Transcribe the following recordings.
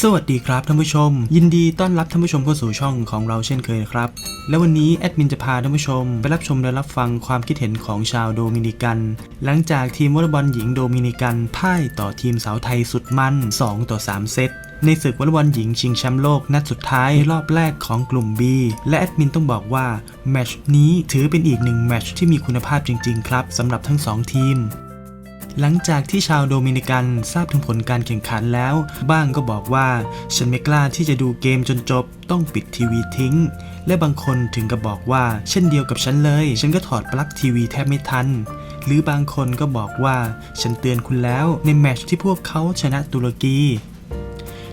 สวัสดีครับท่านผู้ชม ยินดีต้อนรับท่านผู้ชมเข้าสู่ช่องของเราเช่นเคยครับ และวันนี้แอดมินจะพาท่านผู้ชม ไปรับชมและรับฟังความคิดเห็นของชาวโดมินิกัน หลังจากทีมวอลเลย์บอลหญิงโดมินิกันพ่ายต่อทีมสาวไทยสุดมัน 2 ต่อ 3 เซตในศึกวอลเลย์บอลหญิงชิงแชมป์โลกนัดสุดท้ายรอบแรกของกลุ่ม B และแอดมินต้องบอกว่าแมตช์นี้ถือเป็นอีกหนึ่งแมตช์ที่มีคุณภาพจริงๆ ครับสำหรับทั้งสองทีม หลังจากที่ชาวโดมินิกันทราบถึงผลการแข่งขันแล้ว บ้างก็บอกว่า ฉันไม่กล้าที่จะดูเกมจนจบ ต้องปิดทีวีทิ้ง และบางคนถึงกับบอกว่า เช่นเดียวกับฉันเลย ฉันก็ถอดปลั๊กทีวีแทบไม่ทัน หรือบางคนก็บอกว่า ฉันเตือนคุณแล้วในแมตช์ที่พวกเขาชนะตุรกี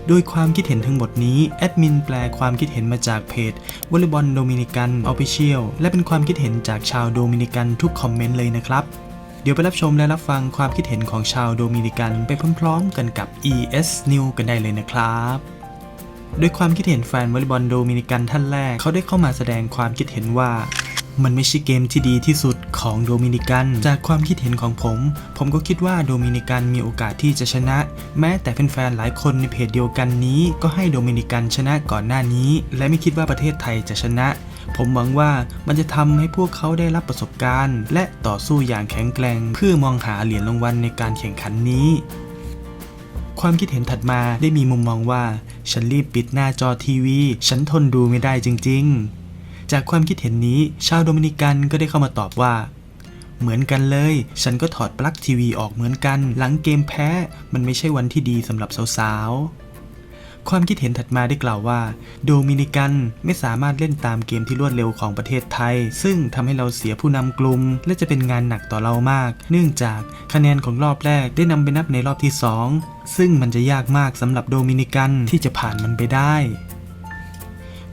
โดยความคิดเห็นทั้งหมดนี้แอดมินแปลความคิดเห็นมาจากเพจวอลเลย์บอลโดมินิกันออฟฟิเชียลและเป็นความคิดเห็นจากชาวโดมินิกันทุกคอมเมนต์เลยนะครับ เดี๋ยวไปรับชมและรับฟังความคิดเห็นของชาวโดมินิกันไปพร้อมๆกันกับ ES New กันได้เลยนะครับโดยความคิดเห็นแฟนวอลเลย์บอลโดมินิกันท่านแรก เขาได้เข้ามาแสดงความคิดเห็นว่า มันไม่ใช่เกมที่ดีที่สุดของโดมินิกัน จากความคิดเห็นของผม ผมก็คิดว่าโดมินิกันมีโอกาสที่จะชนะ แม้แต่แฟนๆหลายคนในเพจเดียวกันนี้ ก็ให้โดมินิกันชนะก่อนหน้านี้ และไม่คิดว่าประเทศไทยจะชนะ ผมหวังว่ามันจะทำให้พวกเขาได้รับประสบการณ์ และต่อสู้อย่างแข็งแกร่งเพื่อมองหาเหรียญรางวัลในการแข่งขันนี้ ความคิดเห็นถัดมาได้มีมุมมองว่า ฉันรีบปิดหน้าจอทีวี ฉันทนดูไม่ได้จริง ๆ จากความคิดเห็นนี้ชาวโดมินิกันก็ได้เข้ามาตอบว่าเหมือนกันเลย ฉันก็ถอดปลั๊กทีวีออกเหมือนกัน หลังเกมแพ้ มันไม่ใช่วันที่ดีสำหรับสาวๆ ความคิดเห็นถัดมาได้กล่าวว่า โดมินิกันไม่สามารถเล่นตามเกมที่รวดเร็วของประเทศไทย ซึ่งทำให้เราเสียผู้นำกลุ่มและจะเป็นงานหนักต่อเรามาก เนื่องจากคะแนนของรอบแรกได้นำไปนับในรอบที่ 2 ซึ่งมันจะยากมากสำหรับโดมินิกันที่จะผ่านมันไปได้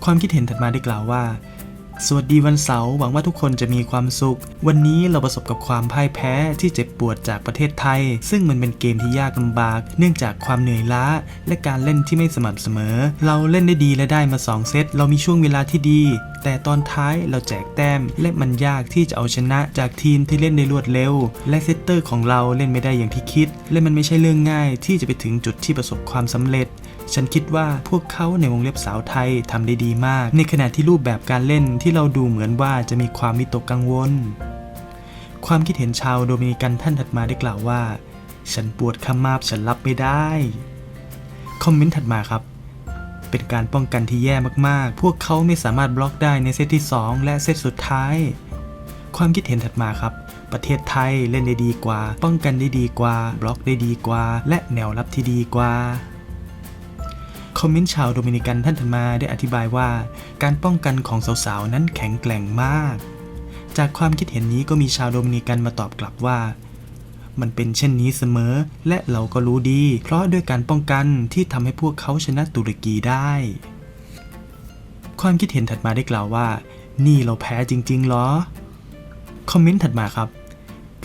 ความคิดเห็นถัดมาได้กล่าวว่า สวัสดีวันเสาร์หวังว่าทุกคนจะมีความสุข วันนี้เราประสบกับความพ่ายแพ้ที่เจ็บปวดจากประเทศไทย ซึ่งมันเป็นเกมที่ยากลำบาก เนื่องจากความเหนื่อยล้า และการเล่นที่ไม่สม่ำเสมอ เราเล่นได้ดีและได้มา 2 เซตเรามีช่วงเวลาที่ดี แต่ตอนท้ายเราแจกแต้ม และมันยากที่จะเอาชนะจากทีมที่เล่นได้รวดเร็ว และเซตเตอร์ของเราเล่นไม่ได้อย่างที่คิด และมันไม่ใช่เรื่องง่ายที่จะไปถึงจุดที่ประสบความสำเร็จ ฉันคิดว่าพวกเขาในวงเล็บสาวไทยทำได้ดีมาก ในขณะที่รูปแบบการเล่นที่เราดูเหมือนว่าจะมีความวิตกกังวล ความคิดเห็นชาวโดมินิกันท่านถัดมาได้กล่าวว่า ฉันปวดขมับฉันรับไม่ได้ คอมเมนต์ถัดมาครับ เป็นการป้องกันที่แย่มากๆ พวกเขาไม่สามารถบล็อกได้ในเซตที่ 2 และเซตสุดท้าย ความคิดเห็นถัดมาครับประเทศไทยเล่นได้ดีกว่า ป้องกันได้ดีกว่า บล็อกได้ดีกว่า และแนวรับที่ดีกว่า คอมเมนต์ชาวโดมินิกันท่านถัดมาได้อธิบายว่า การป้องกันของสาวๆ นั้นแข็งแกร่งมาก จากความคิดเห็นนี้ก็มีชาวโดมินิกันมาตอบกลับว่า มันเป็นเช่นนี้เสมอ และเราก็รู้ดี เพราะด้วยการป้องกันที่ทำให้พวกเขาชนะตุรกีได้ ความคิดเห็นถัดมาได้กล่าวว่า นี่เราแพ้จริงๆหรอ คอมเมนต์ถัดมาครับ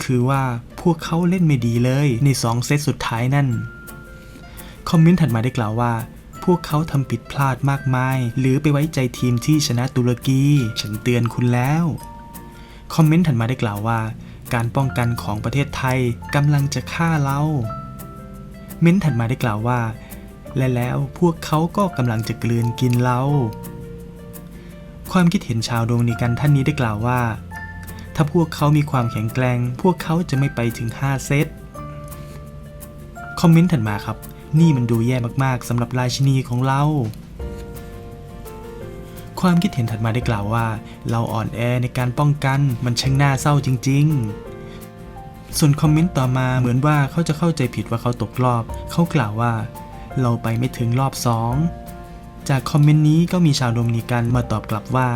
คือว่าพวกเขาเล่นไม่ดีเลยในสองเซตสุดท้ายนั่นคอมเมนต์ถัดมาได้กล่าวว่า พวกเขาทำผิดพลาดมากมาย หรือไปไว้ใจทีมที่ชนะตุรกี ฉันเตือนคุณแล้ว คอมเมนต์ถัดมาได้กล่าวว่า การป้องกันของประเทศไทยกำลังจะฆ่าเรา เม้นต์ถัดมาได้กล่าวว่า และแล้วพวกเขาก็กำลังจะกลืนกินเราความคิดเห็นชาวโดมินิกันท่านนี้ได้กล่าวว่า ถ้าพวกเขามีความแข็งแกร่งพวกเขาจะไม่ไปถึง 5 เซต คอมเมนต์ถัดมาครับ นี่มันดูแย่มากๆสำหรับราชินีของเรา ความคิดเห็นถัดมาได้กล่าวว่า เราอ่อนแอในการป้องกันมันช่างน่าเศร้าจริง ๆ ส่วนคอมเมนต์ต่อมาเหมือนว่าเขาจะเข้าใจผิดว่าเขาตกรอบ เขากล่าวว่า เราไปไม่ถึงรอบ2จากคอมเมนต์นี้ก็มีชาวโดมินิกันมาตอบกลับว่า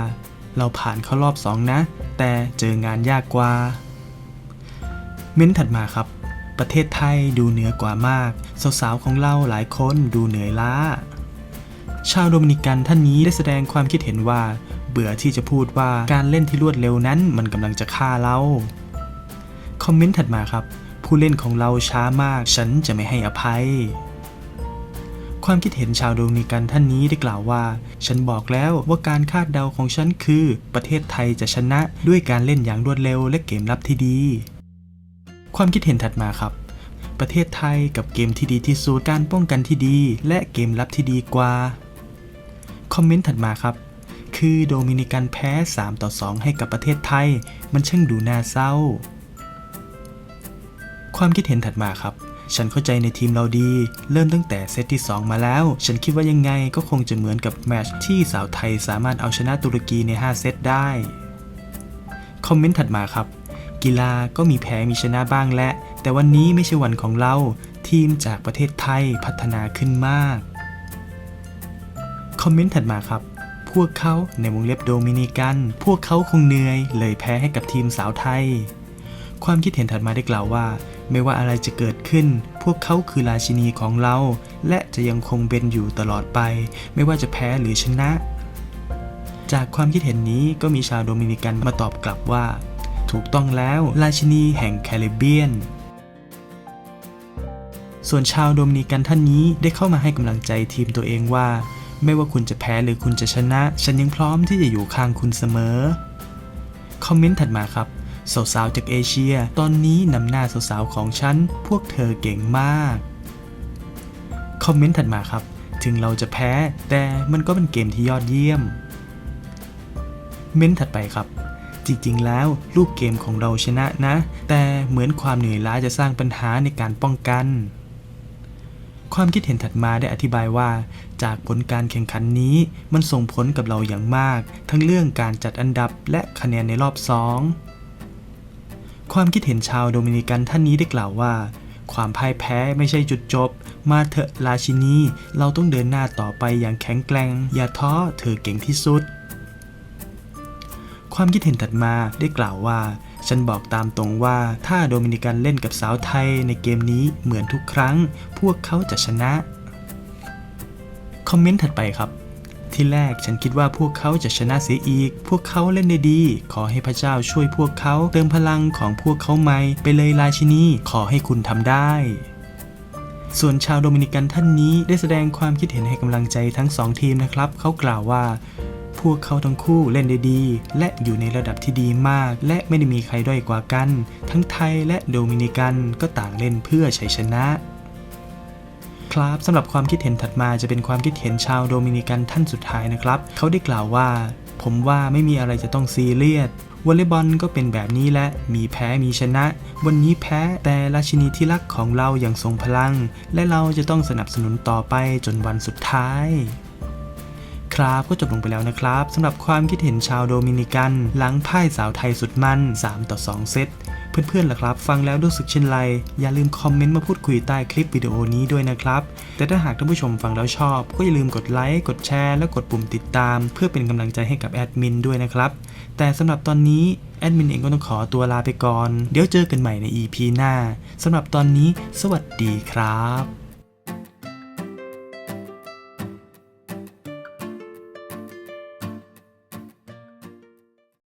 เราผ่านเข้ารอบ2นะ แต่เจองานยากกว่า เม้นต์ถัดมาครับ ประเทศไทยดูเหนือกว่ามาก สาวๆของเราหลายคนดูเหนื่อยล้า ชาวโดมินิกันท่านนี้ได้แสดงความคิดเห็นว่า เบื่อที่จะพูดว่าการเล่นที่รวดเร็วนั้นมันกำลังจะฆ่าเราคอมเมนต์ถัดมาครับ ผู้เล่นของเราช้ามากฉันจะไม่ให้อภัย ความคิดเห็นชาวโดมินิกันท่านนี้ได้กล่าวว่า ฉันบอกแล้วว่าการคาดเดาของฉันคือ ประเทศไทยจะชนะด้วยการเล่นอย่างรวดเร็วและเกมรับที่ดี ความคิดเห็นถัดมาครับ ประเทศไทยกับเกมที่ดีที่สุดการป้องกันที่ดี และเกมรับที่ดีกว่า คอมเมนต์ถัดมาครับ คือโดมินิกันแพ้ 3 ต่อ 2 ให้กับประเทศไทย มันช่างดูน่าเศร้า ความคิดเห็นถัดมาครับฉันเข้าใจในทีมเราดี เริ่มตั้งแต่เซตที่ 2 มาแล้ว ฉันคิดว่ายังไงก็คงจะเหมือนกับแมชที่สาวไทยสามารถเอาชนะตุรกีใน 5 เซตได้ คอมเมนต์ถัดมาครับ กีฬาก็มีแพ้มีชนะบ้างแหละ แต่วันนี้ไม่ใช่วันของเรา ทีมจากประเทศไทยพัฒนาขึ้นมาก คอมเมนต์ถัดมาครับ พวกเขาในวงเล็บโดมินิกัน พวกเขาคงเหนื่อย เลยแพ้ให้กับทีมสาวไทย ความคิดเห็นถัดมาได้กล่าวว่า ไม่ว่าอะไรจะเกิดขึ้น พวกเขาคือราชินีของเรา และจะยังคงเป็นอยู่ตลอดไป ไม่ว่าจะแพ้หรือชนะ จากความคิดเห็นนี้ก็มีชาวโดมินิกันมาตอบกลับว่า ถูกต้องแล้วราชินีแห่งแคริบเบียน ส่วนชาวโดมินิกันท่านนี้ได้เข้ามาให้กำลังใจทีมตัวเองว่า ไม่ว่าคุณจะแพ้หรือคุณจะชนะ ฉันยังพร้อมที่จะอยู่ข้างคุณเสมอ คอมเมนต์ถัดมาครับสาวๆจากเอเชีย ตอนนี้นำหน้าสาวๆของฉัน พวกเธอเก่งมาก คอมเมนต์ถัดมาครับ ถึงเราจะแพ้ แต่มันก็เป็นเกมที่ยอดเยี่ยม เม้นต์ถัดไปครับ จริงๆ แล้วลูกเกมของเราชนะนะ แต่เหมือนความเหนื่อยล้าจะสร้างปัญหาในการป้องกัน ความคิดเห็นถัดมาได้อธิบายว่า จากผลการแข่งขันนี้มันส่งผลกับเราอย่างมาก ทั้งเรื่องการจัดอันดับและคะแนนในรอบสองความคิดเห็นชาวโดมินิกันท่านนี้ได้กล่าวว่า ความพ่ายแพ้ไม่ใช่จุดจบ มาเถอะราชินี เราต้องเดินหน้าต่อไปอย่างแข็งแกร่ง อย่าท้อเธอเก่งที่สุด ความคิดเห็นถัดมาได้กล่าวว่า ฉันบอกตามตรงว่าถ้าโดมินิกันเล่นกับสาวไทยในเกมนี้เหมือนทุกครั้ง พวกเขาจะชนะ คอมเมนต์ถัดไปครับ ที่แรกฉันคิดว่าพวกเขาจะชนะเสียอีก พวกเขาเล่นได้ดี ขอให้พระเจ้าช่วยพวกเขาเติมพลังของพวกเขาใหม่ไปเลยราชินีขอให้คุณทำได้ส่วนชาวโดมินิกันท่านนี้ได้แสดงความคิดเห็นให้กำลังใจทั้งสองทีมนะครับ เขากล่าวว่า พวกเขาทั้งคู่เล่นได้ดี และอยู่ในระดับที่ดีมาก และไม่ได้มีใครด้อยกว่ากัน ทั้งไทยและโดมินิกันก็ต่างเล่นเพื่อชัยชนะครับสำหรับความคิดเห็นถัดมาจะเป็นความคิดเห็นชาวโดมินิกันท่านสุดท้ายนะครับ เขาได้กล่าวว่า ผมว่าไม่มีอะไรจะต้องซีเรียสวอลเลย์บอลก็เป็นแบบนี้และ มีแพ้มีชนะ วันนี้แพ้แต่ราชินีที่รักของเราอย่างทรงพลัง และเราจะต้องสนับสนุนต่อไปจนวันสุดท้าย ครับ ก็จบลงไปแล้วนะครับสำหรับความคิดเห็นชาวโดมินิกันหลังพ่ายสาวไทยสุดมัน 3 ต่อ 2 เซตเพื่อนๆล่ะครับ ฟังแล้วรู้สึกเช่นไร อย่าลืมคอมเมนต์มาพูดคุยใต้คลิปวิดีโอนี้ด้วยนะครับ แต่ถ้าหากท่านผู้ชมฟังแล้วชอบ ก็อย่าลืมกดไลค์ กดแชร์ และกดปุ่มติดตาม เพื่อเป็นกำลังใจให้กับแอดมินด้วยนะครับ แต่สำหรับตอนนี้แอดมินเองก็ต้องขอตัวลาไปก่อน เดี๋ยวเจอกันใหม่ใน EP หน้าสำหรับตอนนี้ สวัสดีครับ